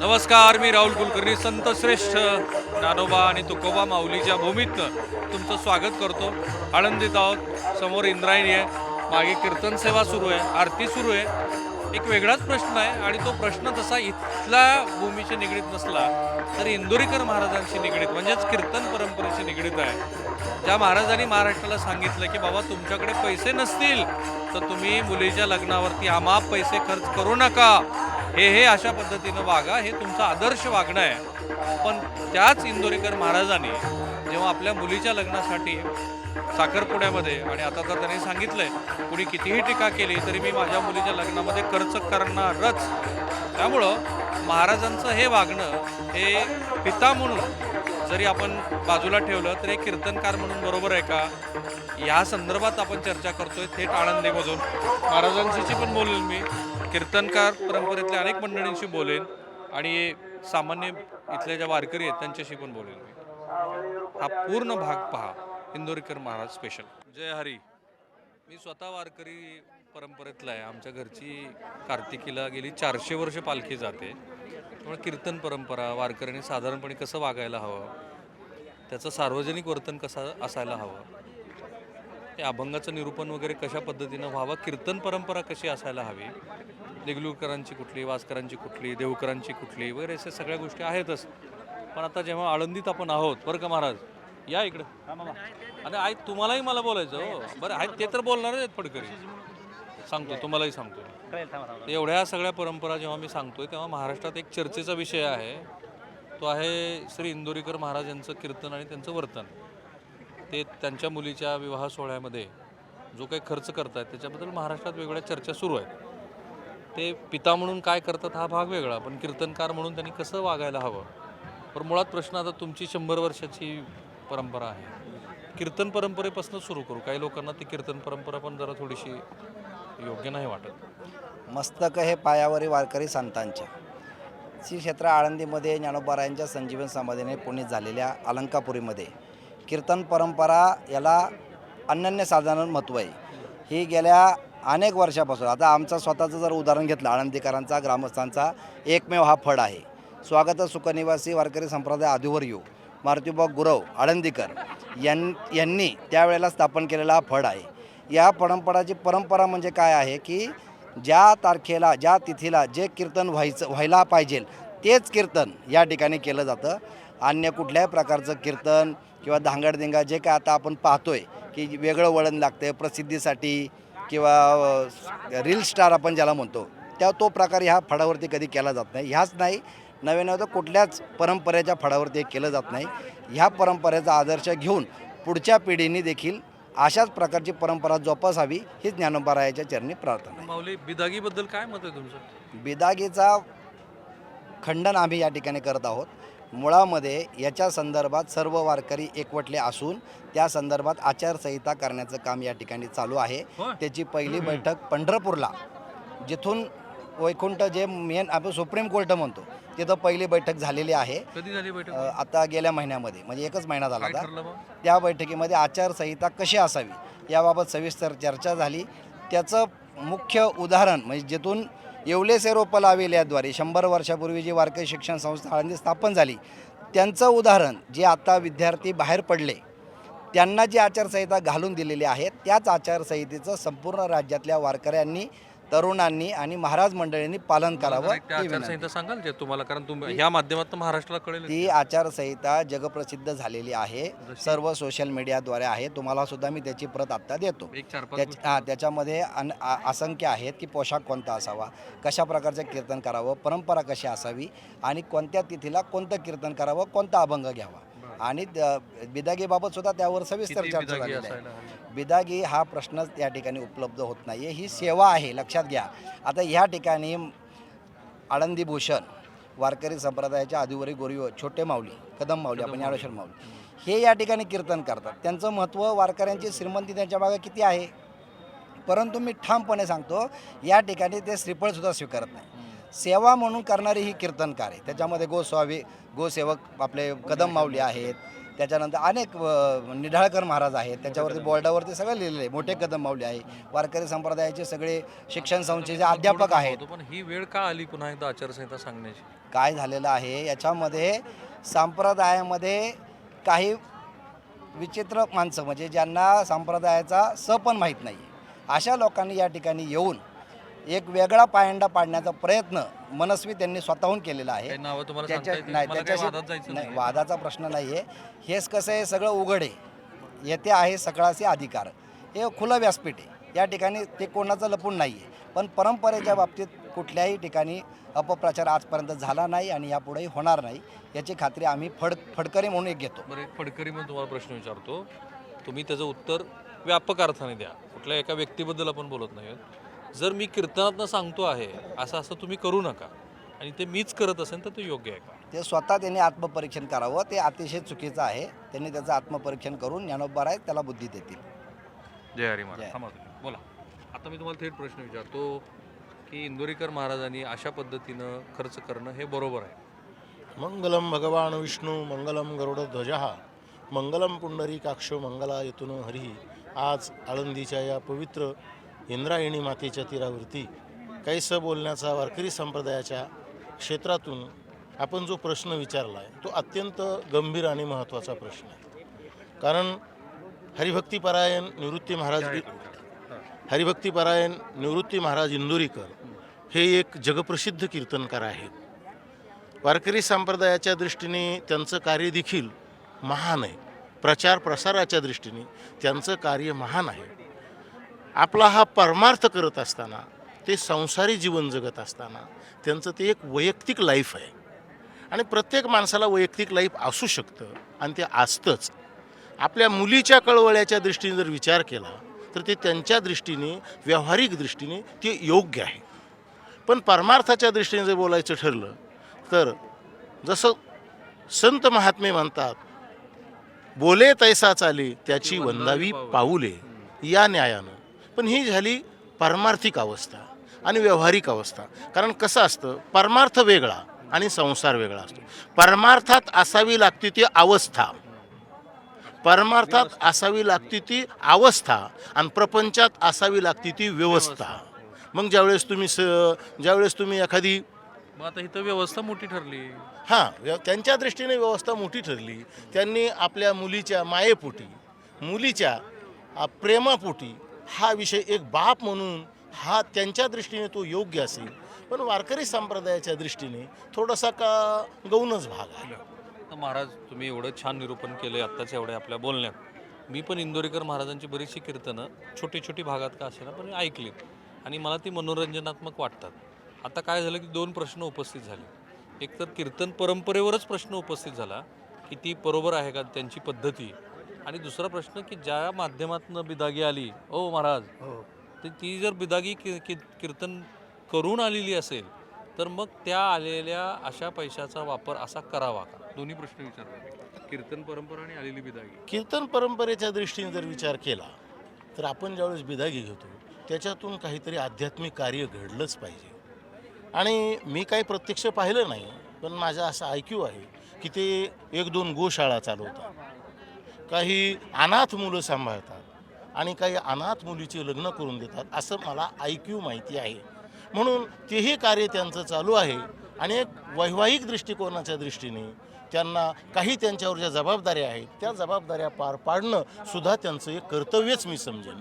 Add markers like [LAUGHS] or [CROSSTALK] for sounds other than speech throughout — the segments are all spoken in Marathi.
नमस्कार मी राहुल कुलकर्णी संत श्रेष्ठ नानोबा आणि तुकोबा माऊलीच्या भूमीतनं तुमचं स्वागत करतो. आळंदीत आहोत. समोर इंद्रायणी आहे. मागे कीर्तन सेवा सुरू आहे. आरती सुरू आहे. एक वेगळाच प्रश्न आहे आणि तो प्रश्न तसा इथल्या भूमीशी निगडीत नसला तर इंदोरीकर महाराजांशी निगडीत म्हणजेच कीर्तन परंपरेशी निगडीत आहे. ज्या महाराजांनी महाराष्ट्राला सांगितलं की बाबा तुमच्याकडे पैसे नसतील तर तुम्ही मुलीच्या लग्नावरती आमाप पैसे खर्च करू नका. हे हे अशा पद्धतीनं वागा हे तुमचं आदर्श वागणं आहे. पण त्याच इंदोरीकर महाराजांनी जेव्हा आपल्या मुलीच्या लग्नासाठी साखरपुड्यामध्ये आणि आता तर त्यांनी सांगितलंय कुणी कितीही टीका केली तरी मी माझ्या मुलीच्या लग्नामध्ये खर्च करणारच. त्यामुळं महाराजांचं हे वागणं हे पिता म्हणून जरी आपण बाजूला ठेवलं तर हे कीर्तनकार म्हणून बरोबर आहे का? या संदर्भात आपण चर्चा करतोय थेट आळंदीमधून. महाराजांशीची पण बोलेन मी. कीर्तनकार परंपरेतल्या अनेक मंडळींशी बोलेन आणि सामान्य इथल्या ज्या वारकरी आहेत त्यांच्याशी पण बोलेन. मी हा पूर्ण भाग पहा इंदोरीकर महाराज स्पेशल जय हरी. मी स्वतः वारकरी परंपरेतला आहे. आमच्या घरची कार्तिकीला गेली चारशे वर्ष पालखी जाते. त्यामुळे कीर्तन परंपरा वारकऱ्यांनी साधारणपणे कसं वागायला हवं? त्याचं सार्वजनिक वर्तन कसं असायला हवं? ते अभंगाचं निरूपण वगैरे कशा पद्धतीनं व्हावं? कीर्तन परंपरा कशी असायला हवी? देगलूरकरांची कुठली वासकरांची कुठली देवकरांची कुठली वगैरे अशा सगळ्या गोष्टी आहेतच. पण आता जेव्हा आळंदीत आपण आहोत बरं का महाराज? या इकडं. आणि आई तुम्हालाही मला बोलायचं हो. बरं आहेत ते तर बोलणारच आहेत फडकरी. सांगतो तुम्हालाही सांगतो. एवढ्या सगळ्या परंपरा जेव्हा मी सांगतोय तेव्हा महाराष्ट्रात एक चर्चेचा विषय आहे. तो आहे श्री इंदोरीकर महाराज यांचं कीर्तन आणि त्यांचं वर्तन. ते त्यांच्या मुलीच्या विवाह सोहळ्यामध्ये जो काही खर्च करतायत त्याच्याबद्दल महाराष्ट्रात वेगवेगळ्या चर्चा सुरू आहेत. ते पिता म्हणून काय करतात हा भाग वेगळा पण कीर्तनकार म्हणून त्यांनी कसं वागायला हवं? पण मुळात प्रश्न आता तुमची शंभर वर्षाची परंपरा आहे. कीर्तन परंपरेपासून सुरू करू. काही लोकांना ती कीर्तन परंपरा पण जरा थोडीशी योग्य नाही वाटत. मस्तक हे पायावरी वारकरी संतांच्या श्री क्षेत्र आळंदीमध्ये ज्ञानोबारायांच्या संजीवन समाधीने पुणे झालेल्या अलंकापुरीमध्ये कीर्तन परंपरा याला अनन्यसाधारण महत्त्व आहे. ही गेल्या अनेक वर्षापासून आता आमचा स्वतःचं जर उदाहरण घेतलं आळंदीकरांचा ग्रामस्थांचा एकमेव हा फड आहे. स्वागत सुखनिवासी वारकरी संप्रदाय आदिवर्यू मारुतीबा गुरव आळंदीकर यां यांनी त्यावेळेला स्थापन केलेला हा फड आहे. या परंपराची परंपरा म्हणजे काय आहे की ज्या तारखेला ज्या तिथीला जे कीर्तन व्हायचं व्हायला पाहिजे तेच कीर्तन या ठिकाणी केलं जातं. अन्य कुठल्याही प्रकारचं कीर्तन किंवा धांगडधिंगा जे काय आता आपण पाहतोय की वेगळं वळण लागतं प्रसिद्धीसाठी किंवा रील स्टार आपण ज्याला म्हणतो त्या तो प्रकार ह्या फळावरती कधी केला जात नाही. ह्याच नाही नव्या नव्या तर कुठल्याच परंपरेच्या फळावरती हे केलं जात नाही. ह्या परंपरेचा आदर्श घेऊन पुढच्या पिढीने देखील अशाच प्रकारची परंपरा जोपासावी ही ज्ञानोबारायाच्या चरणी प्रार्थना माऊली बिदागीबद्दल काय मत आहे तुमचं? बिदागीचा खंडन आम्ही या ठिकाणी करत आहोत. मुळामध्ये याच्या संदर्भात सर्व वारकरी एकवटले असून त्या संदर्भात आचारसंहिता करण्याचं काम या ठिकाणी चालू आहे. त्याची पहिली बैठक पंढरपूरला जिथून वैकुंठ जे मेन आपण सुप्रीम कोर्ट म्हणतो तिथं पहिली बैठक झालेली आहे. आता गेल्या महिन्यामध्ये म्हणजे एकच महिना झाला होता. त्या बैठकीमध्ये आचारसंहिता कशी असावी याबाबत सविस्तर चर्चा झाली. त्याचं मुख्य उदाहरण म्हणजे जिथून येवलेसे रोपं लावेल याद्वारे शंभर वर्षापूर्वी जी वारकरी शिक्षण संस्था आळंदी स्थापन झाली त्यांचं उदाहरण जे आता विद्यार्थी बाहेर पडले त्यांना जी आचारसंहिता घालून दिलेली आहे त्याच आचारसंहितेचं संपूर्ण राज्यातल्या वारकऱ्यांनी तरुणांनी आणि महाराज मंडळींनी पालन करावं ही विनंती. आचारसंहिता सांगाल जे तुम्हाला कारण तुम्ही ह्या माध्यमातून महाराष्ट्राला कळेल ती आचारसंहिता जगप्रसिद्ध झालेली आहे. सर्व सोशल मीडियाद्वारे आहे. तुम्हाला सुद्धा मी त्याची प्रत आत्ता देतो. एक चार पाच त्याच हां त्याच्यामध्ये अन आ- असंख्य आहेत की पोशाख कोणता असावा कशा प्रकारचं कीर्तन करावं परंपरा कशी असावी आणि कोणत्या तिथीला कोणतं कीर्तन करावं कोणता अभंग घ्यावा. आणि बिदागीबाबत सुद्धा त्यावर सविस्तर चर्चा झालेली आहे? बिदागी हा प्रश्नच त्या ठिकाणी उपलब्ध होत नाही आहे ही सेवा आहे लक्षात घ्या. आता ह्या ठिकाणी आळंदी भूषण वारकरी संप्रदायाच्या आदिवरी गोरी छोटे माऊली कदम माऊली आपण यावेळेश्वर माऊली. हे या ठिकाणी कीर्तन करतात. त्यांचं महत्त्व वारकऱ्यांची श्रीमंती त्यांच्या मागे किती आहे? परंतु मी ठामपणे सांगतो या ठिकाणी ते श्रीफळसुद्धा स्वीकारत नाही. सेवा म्हणून करणारी ही कीर्तनकार आहे. त्याच्यामध्ये गोस्वामी गोसेवक आपले कदम माऊली आहेत. त्याच्यानंतर अनेक निढाळकर महाराज आहेत. त्याच्यावरती बोर्डावरती सगळं लिहिलेलं आहे. मोठे कदम माऊली आहे. वारकरी संप्रदायाचे सगळे शिक्षण संस्थेचे अध्यापक आहेत. होतो, पण ही वेळ का आली पुन्हा एकदा आचारसंहिता सांगण्याची? काय झालेलं आहे? याच्यामध्ये संप्रदायामध्ये काही विचित्र माणसं म्हणजे ज्यांना संप्रदायाचा स पण माहीत नाही अशा लोकांनी या ठिकाणी येऊन एक वेगळा पायंडा पाडण्याचा प्रयत्न मनस्वी त्यांनी स्वतःहून केलेला आहे. काही नावं तुम्हाला सांगता त्याच्या येतील? नाही मला काही वादात त्याच्याशी जायचं नाही नाही वादाचा प्रश्न नाही आहे हेच कसं आहे सगळं उघड आहे. येथे आहे सकाळचे अधिकार. हे खुलं व्यासपीठ आहे. या ठिकाणी ते कोणाचं लपून नाही आहे पण परंपरेच्या बाबतीत कुठल्याही ठिकाणी अपप्रचार आजपर्यंत झाला नाही आणि यापुढेही होणार नाही. याची खात्री आम्ही फड फडकरी म्हणून एक घेतो. बरं एक फडकरी म्हणून तुम्हाला प्रश्न विचारतो. तुम्ही त्याचं उत्तर व्यापक अर्थाने द्या. कुठल्या एका व्यक्तीबद्दल आपण बोलत नाही आहोत. जर मी कीर्तनातनं सांगतो आहे असं असं तुम्ही करू नका. आणि ते मीच करत असेल तर ते योग्य आहे का? ते स्वतः त्यांनी आत्मपरीक्षण करावं. ते अतिशय चुकीचं आहे. त्यांनी त्याचं आत्मपरीक्षण करून ज्ञानोबा आहेत त्याला बुद्धी देतील. जय हरी महाराज. जय. थांबा तुम्ही. बोला. आता मी तुम्हाला थेट प्रश्न विचारतो की इंदोरीकर महाराजांनी अशा पद्धतीनं खर्च करणं हे बरोबर आहे? मंगलम भगवान विष्णू मंगलम गरुडध्वज मंगलम पुंडरीकाक्ष मंगला येतून हरी. आज आळंदीच्या या पवित्र इंद्रायणी मातेच्या तीरावरती काहीसं बोलण्याचा वारकरी संप्रदायाच्या क्षेत्रातून आपण जो प्रश्न विचारला आहे तो अत्यंत गंभीर आणि महत्त्वाचा प्रश्न आहे. कारण हरिभक्तीपरायण निवृत्ती महाराज हरिभक्तीपरायण निवृत्ती महाराज इंदोरीकर हे एक जगप्रसिद्ध कीर्तनकार आहेत. वारकरी संप्रदायाच्या दृष्टीने त्यांचं कार्य देखील महान आहे. प्रचार प्रसाराच्या दृष्टीने त्यांचं कार्य महान आहे. आपला हा परमार्थ करत असताना ते संसारी जीवन जगत असताना त्यांचं ते एक वैयक्तिक लाईफ आहे. आणि प्रत्येक माणसाला वैयक्तिक लाईफ असू शकतं आणि ते असतंच. आपल्या मुलीच्या कळवळ्याच्या दृष्टीने जर विचार केला तर ते त्यांच्या दृष्टीने व्यावहारिक दृष्टीने ते योग्य आहे. पण परमार्थाच्या दृष्टीने जर बोलायचं ठरलं तर जसं संत महात्मे म्हणतात बोले तैसा चाले त्याची वंदावी पाऊले. या न्यायानं पण ही झाली पारमार्थिक अवस्था आणि व्यावहारिक अवस्था. कारण कसं असतं परमार्थ वेगळा आणि संसार वेगळा असतो. परमार्थात असावी लागते ती अवस्था. परमार्थात असावी लागते ती अवस्था आणि प्रपंचात असावी लागते ती व्यवस्था. मग ज्यावेळेस तुम्ही स ज्यावेळेस तुम्ही एखादी मग आता इथं व्यवस्था मोठी ठरली. हां व्य- त्यांच्या दृष्टीने व्यवस्था मोठी ठरली. त्यांनी आपल्या मुलीच्या मायेपोटी मुलीच्या आ, प्रेमापोटी हा विषय एक बाप म्हणून हा त्यांच्या दृष्टीने तो योग्य असेल. पण वारकरी संप्रदायाच्या दृष्टीने थोडासा का गौणच भाग आहे. तर महाराज तुम्ही एवढं छान निरूपण केलं आत्ताच्या एवढ्या आपल्या बोलण्यात. मी पण इंदोरीकर महाराजांची बरीचशी कीर्तनं छोटी छोटी भागात का असेना पण ऐकली आणि मला ती मनोरंजनात्मक वाटतात. आता काय झालं की दोन प्रश्न उपस्थित झाले. एक तर कीर्तन परंपरेवरच प्रश्न उपस्थित झाला की ती बरोबर आहे का त्यांची पद्धती. आणि दुसरा प्रश्न की ज्या माध्यमातून बिदागी आली ओ महाराज तर ती जर बिदागी की की कीर्तन करून आलेली असेल तर मग त्या आलेल्या अशा पैशाचा वापर असा करावा का? दोन्ही प्रश्न विचारतात. कीर्तन परंपरा आणि आलेली बिदागी. कीर्तन परंपरेच्या दृष्टीने जर विचार केला तर आपण ज्यावेळेस बिदागी घेतो त्याच्यातून काहीतरी आध्यात्मिक कार्य घडलंच पाहिजे. आणि मी काही प्रत्यक्ष पाहिलं नाही पण माझा असा ऐक्यू आहे की ते एक दोन गोशाळा चालवतात. काही अनाथ मुलं सांभाळतात आणि काही अनाथ मुलीचे लग्न करून देतात असं मला ऐक्यू माहिती आहे. म्हणून तेही कार्य त्यांचं चालू आहे आणि एक वैवाहिक दृष्टिकोनाच्या दृष्टीने त्यांना काही त्यांच्यावर ज्या जबाबदाऱ्या आहेत त्या जबाबदाऱ्या पार पाडणं सुद्धा त्यांचं एक कर्तव्यच मी समजेन.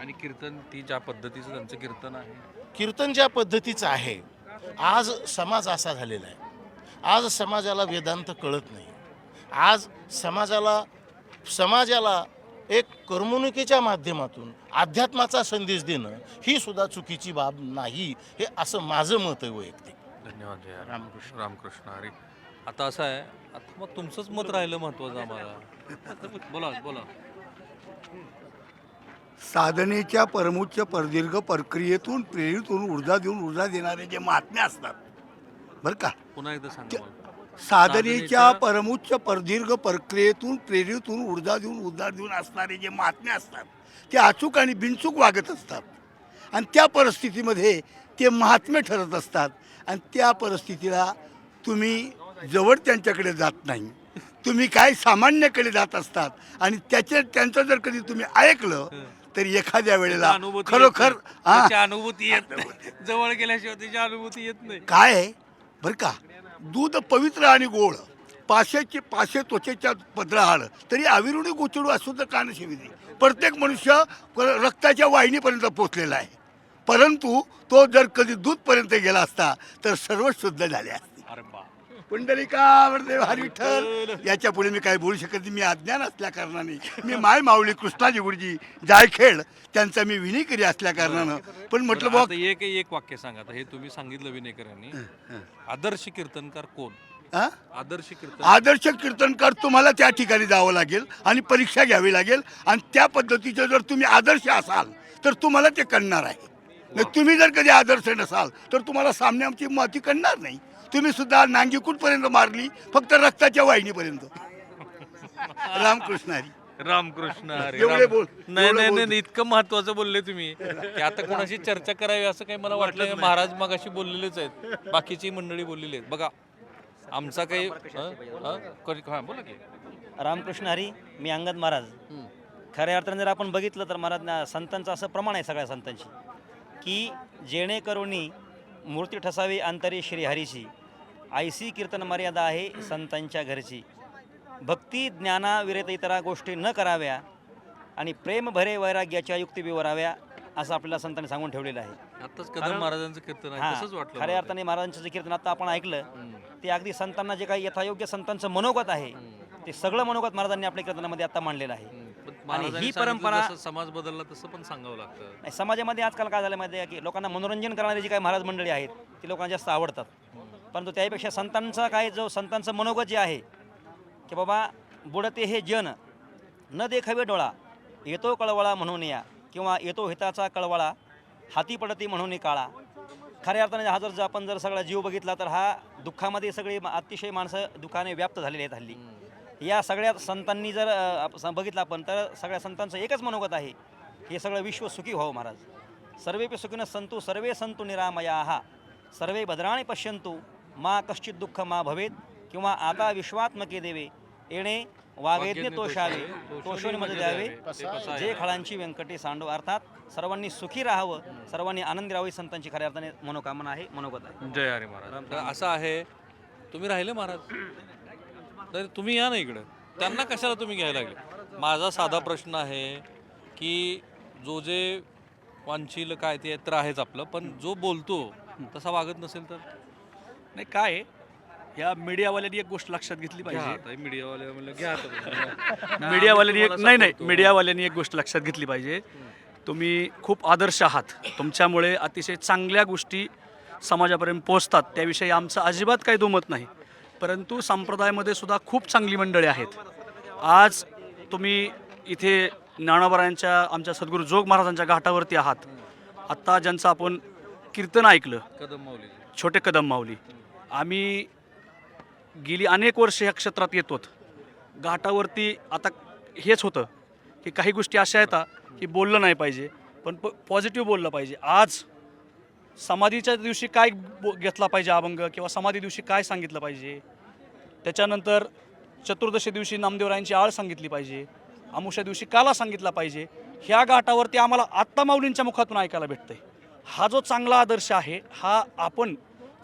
आणि कीर्तन ती ज्या पद्धतीचं त्यांचं कीर्तन आहे? कीर्तन ज्या पद्धतीचं आहे आज समाज असा झालेला आहे. आज समाजाला वेदांत कळत नाही. आज समाजाला समाजाला एक करमणुकीच्या माध्यमातून अध्यात्माचा संदेश देणं ही सुद्धा चुकीची बाब नाही हे असं माझं मत आहे वैयक्तिक. धन्यवाद जय. रामकृष्ण. रामकृष्ण हरी. आता असं आहे आता मग तुमचंच मत राहिलं महत्वाचं आम्हाला. बोला बोला. साधनेच्या परमोच्च प्रदीर्घ प्रक्रियेतून प्रेरित होऊन ऊर्जा देऊन ऊर्जा देणारे जे महात्मे असतात. बरं का? पुन्हा एकदा सांगा मला. साधनेच्या परमोच्च प्रदीर्घ प्रक्रियेतून प्रेरित होऊन ऊर्जा देऊन उद्धार देऊन असणारे जे महात्मे असतात ते अचूक आणि बिनचूक वागत असतात. आणि त्या परिस्थितीमध्ये ते महात्मे ठरत असतात. आणि त्या परिस्थितीला तुम्ही जवळ त्यांच्याकडे जात नाही. तुम्ही काय सामान्यकडे जात असतात आणि त्याचे त्यांचं जर कधी तुम्ही ऐकलं तर एखाद्या वेळेला खरोखर. हा? अनुभूती येत नाही. [LAUGHS] जवळ गेल्याशिवाय त्याची अनुभूती येत नाही. काय? आहे बरं का. दूध पवित्र आणि गोड पाशेचे पाशे त्वचेच्या पदराहाड तरी अविरुणी गोचडू असू तर कान शिविरी. प्रत्येक मनुष्य रक्ताच्या वाहिनीपर्यंत पोचलेला आहे. परंतु तो जर कधी दूधपर्यंत गेला असता तर सर्व शुद्ध झाले असते. अरे बा पुंडलिका वरदेव हरी विठ्ठल याच्यापुढे मी काही बोलू शकत नाही. मी अज्ञान असल्या कारणाने. मी माय माऊली कृष्णाजी गुरुजी जायखेड त्यांचा मी विनिकरी असल्या कारणानं. पण म्हटलं बघ एक एक वाक्य सांगा आता. हे तुम्ही सांगितलं विनेकर यांनी आदर्श कीर्तनकार कोण? आदर्श कीर्तन आदर्श कीर्तनकार तुम्हाला त्या ठिकाणी जावं लागेल आणि परीक्षा घ्यावी लागेल. आणि त्या पद्धतीचे जर तुम्ही आदर्श असाल तर तुम्हाला ते कळणार आहे. तुम्ही जर कधी आदर्श नसाल तर तुम्हाला सामन्याची माती कळणार नाही. तुम्ही सुद्धा नांगी कुठपर्यंत मारली फक्त रक्ताच्या वाहिनीपर्यंत. रामकृष्ण हरी. रामकृष्ण हरी एवढे राम- बोल, नाही एवढे नाही बोल. नाही इतकं महत्वाचं बोलले तुम्ही. की आता कोणाशी चर्चा करावी असं काही मला वाटलं महाराज मग अशी बोललेलेच आहेत. बाकीची मंडळी बोललेली आहेत. बघा आमचा काही हं? हं? कोणी- हा बोला की. रामकृष्ण हरी मी अंगद महाराज. खऱ्या अर्थाने जर आपण बघितलं तर महाराज ना- संतांचं असं प्रमाण आहे सगळ्या संतांची की जेणेकरुणी मूर्ती ठसावी अंतरी श्री हरीची आयसी कीर्तन मर्यादा आहे संतांच्या घरची. भक्ती ज्ञाना विरत इतरा गोष्टी न कराव्या आणि प्रेम भरे वैराग्याच्या युक्ती विवराव्या असं आपल्याला संतांनी सांगून ठेवलेलं आहे. आताच कदम महाराजांचं कीर्तन आहे. तसंच वाटलं खऱ्या अर्थाने महाराजांचं कीर्तन आता आपण ऐकलं. ते अगदी संतांना जे काही यथायोग्य संतांचं मनोगत आहे ते सगळं मनोगत महाराजांनी आपल्या कीर्तनामध्ये आता मांडलेलं आहे. आणि ही परंपरा- समाज बदलला तसं पण सांगावं लागतं. नाही, समाजामध्ये आजकाल काय झालं माहिती आहे की लोकांना मनोरंजन करणारी जी काही महाराज मंडळी आहेत ती लोकांना जास्त आवडतात. परंतु त्यापेक्षा संतांचा काय जो संतांचं मनोगत जे आहे की बाबा बुडते हे जन न देखावे डोळा येतो कळवळा म्हणून या किंवा येतो हिताचा कळवळा हाती पडती म्हणून काळा. खऱ्या अर्थाने हा जर जर आपण जर सगळा जीव बघितला तर हा दुःखामध्ये सगळी अतिशय माणसं दुःखाने व्याप्त झालेली आहेत हल्ली. या सगळ्या संतांनी जर बघितलं आपण तर सगळ्या संतांचं एकच मनोगत आहे हे सगळं विश्व सुखी व्हावं महाराज. सर्वे सुखीनं संतु सर्वे संतु निरामया सर्वे भद्राणी पश्यंतु मा कश्चित दुःख मा भवेत किंवा आता विश्वात्मके देवे येणे वागेज्ञ तोषावे तोषोनी मध्ये द्यावे. जे खळांची व्यंकटी सांडू अर्थात सर्वांनी सुखी राहावं सर्वांनी आनंदी राहावी संतांची खऱ्या अर्थाने मनोकामना आहे मनोगत आहे. जय हरी महाराज. असं आहे तुम्ही राहिले महाराज? तर तुम्ही या ना इकडं. त्यांना कशाला तुम्ही घ्यायला लागले? माझा साधा प्रश्न आहे की जो जे वांछील काय ते तर आहेच आपलं पण जो बोलतो तसा वागत नसेल तर? नाही काय आहे, या मीडियावाल्यांनी एक गोष्ट लक्षात घेतली पाहिजे. मीडियावाले म्हणलं घ्या आता. [LAUGHS] मीडियावाल्यांनी एक नाही नाही मीडियावाल्यांनी एक गोष्ट लक्षात घेतली पाहिजे. तुम्ही खूप आदर्श आहात. तुमच्यामुळे अतिशय चांगल्या गोष्टी समाजापर्यंत पोहोचतात. त्याविषयी आमचं अजिबात काही दुमत नाही. परंतु संप्रदायामध्ये सुद्धा खूप चांगली मंडळी आहेत. आज तुम्ही इथे ज्ञानोबरायांच्या आमच्या सद्गुरू जोग महाराजांच्या घाटावरती आहात. आत्ता ज्यांचं आपण कीर्तन ऐकलं कदम माऊली छोटे कदम माऊली. आम्ही गेली अनेक वर्ष ह्या क्षेत्रात येतोत. घाटावरती आता हेच होतं की काही गोष्टी अशा येतात की बोललं नाही पाहिजे पण प पॉझिटिव्ह बोललं पाहिजे. आज समाधीच्या दिवशी काय बो घेतला पाहिजे अभंग किंवा समाधी दिवशी काय सांगितलं पाहिजे? त्याच्यानंतर चतुर्दशी दिवशी नामदेवरायांची आळ सांगितली पाहिजे. अमुषा दिवशी काला सांगितला पाहिजे. ह्या घाटावरती आम्हाला आत्ता माऊलींच्या मुखातून ऐकायला भेटतंय. हा जो चांगला आदर्श आहे हा आपण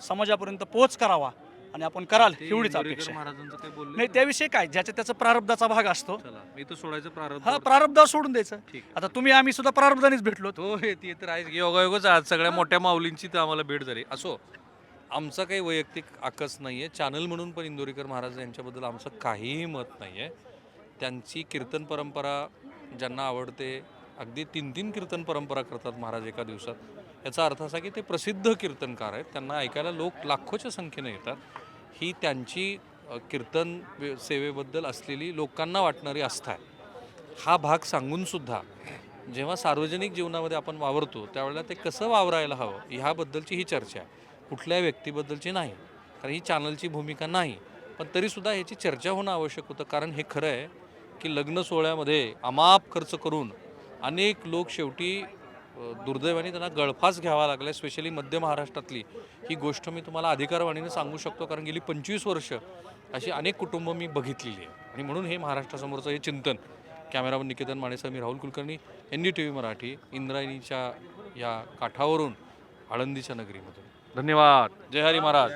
समाजापर्यंत पोहोच करावा आणि आपण कराल एवढीच अपेक्षा आहे. महाराजांचं काय बोलले नाही त्याविषयी काय? ज्याच्या त्याचा प्रारब्धाचा भाग असतो. चला मी तर सोडायचं प्रारंभ हा प्रारब्ध सोडून द्यायचं. ठीक. आता तुम्ही आम्ही सुद्धा प्रारब्धानेच भेटलो. तो हे ते तर योगायोगच आज सगळ्या मोठ्या माऊलींची तर आम्हाला भेट झाली. असो आमचा काही वैयक्तिक आकस नाही आहे चॅनल म्हणून पण इंदोरीकर महाराज यांच्याबद्दल आमचं काहीही मत नाही आहे त्यांची कीर्तन परंपरा ज्यांना आवडते अगदी तीन तीन कीर्तन परंपरा करतात महाराज एका दिवसात. याचा अर्थ असा की ते प्रसिद्ध कीर्तनकार आहेत. त्यांना ऐकायला लोक लाखोच्या संख्येने येतात. ही त्यांची कीर्तन वे- सेवेबद्दल असलेली लोकांना वाटणारी आस्था आहे. हा भाग सांगूनसुद्धा जेव्हा सार्वजनिक जीवनामध्ये आपण वावरतो त्यावेळेला ते कसं वावरायला हवं ह्याबद्दलची ही चर्चा आहे. कुठल्या व्यक्तीबद्दलची नाही कारण ही चॅनलची भूमिका नाही. पण तरीसुद्धा ह्याची चर्चा होणं आवश्यक होतं कारण हे खरं आहे की लग्न सोहळ्यामध्ये अमाप खर्च करून अनेक लोक शेवटी दुर्दैवाने त्यांना गळफास घ्यावा लागला स्पेशली मध्य महाराष्ट्रातली. ही गोष्ट मी तुम्हाला अधिकारवाणीने सांगू शकतो कारण गेली पंचवीस वर्ष अशी अनेक कुटुंब मी बघितलेली आहे आणि म्हणून हे महाराष्ट्रासमोरचं हे चिंतन कॅमेरामन निकेतन मानेसह मी Rahul Kulkarni N D T V Marathi इंद्रायणीच्या या काठावरून आळंदीच्या नगरीमधून. धन्यवाद. जय हरी महाराज.